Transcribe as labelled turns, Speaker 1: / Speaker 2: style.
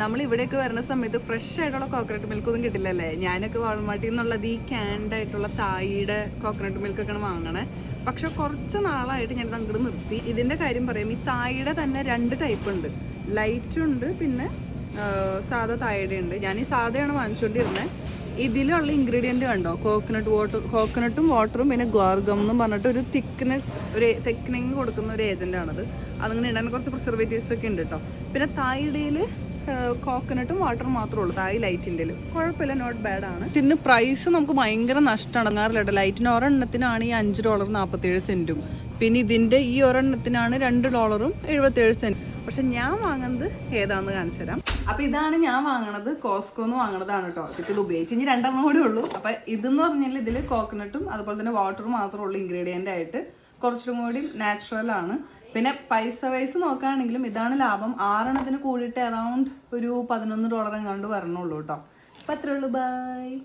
Speaker 1: നമ്മൾ ഇവിടേക്ക് വരുന്ന സമയത്ത് ഫ്രഷ് ആയിട്ടുള്ള കോക്കനട്ട് മിൽക്ക് ഒന്നും കിട്ടില്ലല്ലേ? ഞാനൊക്കെ വാൾമാർട്ടിൽ നിന്നുള്ളത് ഈ ക്യാൻഡ് ആയിട്ടുള്ള തായിയുടെ കോക്കനട്ട് മിൽക്ക് ഒക്കെയാണ് വാങ്ങണേ. പക്ഷെ കുറച്ച് നാളായിട്ട് ഞാനിത് അങ്ങോട്ട് നിർത്തി. ഇതിന്റെ കാര്യം പറയാം ഈ തായിയുടെ തന്നെ രണ്ട് ടൈപ്പ് ഉണ്ട്. ലൈറ്റ് ഉണ്ട് പിന്നെ സാധാ തായയുടെ ഉണ്ട്. ഞാൻ ഈ സാധയാണ് വാങ്ങിച്ചുകൊണ്ടിരുന്നത് ഇതിലുള്ള ഇൻഗ്രീഡിയന്റ് കണ്ടോ? കോക്കനട്ട് വാട്ടർ കോക്കനട്ടും വാട്ടറും പിന്നെ ഗോർഗം എന്നും പറഞ്ഞിട്ട് ഒരു തിക്നെസ് ഒരു തിക്നിങ് കൊടുക്കുന്ന ഒരു ഏജന്റാണത് അതങ്ങനെ ഇടാൻ കുറച്ച് പ്രിസർവേറ്റീവ്സ് ഒക്കെ ഉണ്ട് കേട്ടോ പിന്നെ തായിടയിൽ കോക്കനട്ടും വാട്ടറും മാത്രമേ ഉള്ളൂ. താഴെ ലൈറ്റിന്റെ കുഴപ്പമില്ല നോട്ട് ബാഡ് ആണ്. പിന്നെ പ്രൈസ് നമുക്ക് ഭയങ്കര നഷ്ടമാണ്. അടങ്ങാറില്ല ലൈറ്റിന് ഒരെണ്ണത്തിനാണ് ഈ അഞ്ച് ഡോളർ നാൽപ്പത്തേഴ് സെന്റും പിന്നെ ഇതിന്റെ ഈ ഒരെണ്ണത്തിനാണ് രണ്ട് ഡോളറും എഴുപത്തേഴ് സെന്റ് പക്ഷെ ഞാൻ വാങ്ങുന്നത് ഏതാന്ന് കാണിച്ചു തരാം. അപ്പൊ ഇതാണ് ഞാൻ വാങ്ങണത്. കോസ്കോന്ന് വാങ്ങണതാണ് കേട്ടോ. ഇപ്പൊ ഇത് ഉപയോഗിച്ച് ഇനി രണ്ടെണ്ണം കൂടെ ഉള്ളൂ. അപ്പൊ ഇതെന്ന് പറഞ്ഞാൽ ഇതിൽ കോക്കനട്ടും അതുപോലെ തന്നെ വാട്ടറും മാത്രമേ ഉള്ളൂ ഇൻഗ്രീഡിയന്റ് ആയിട്ട്. കുറച്ചും കൂടി നാച്ചുറൽ ആണ്. പിന്നെ പൈസ വൈസ് നോക്കുകയാണെങ്കിലും ഇതാണ് ലാഭം. ആറെണ്ണത്തിന് കൂടിയിട്ട് അറൗണ്ട് ഒരു പതിനൊന്ന് ഡോളർ എങ്ങാണ്ട് വരണുള്ളൂ കേട്ടോ അപ്പൊ അത്രേ ഉള്ളൂ. ബൈ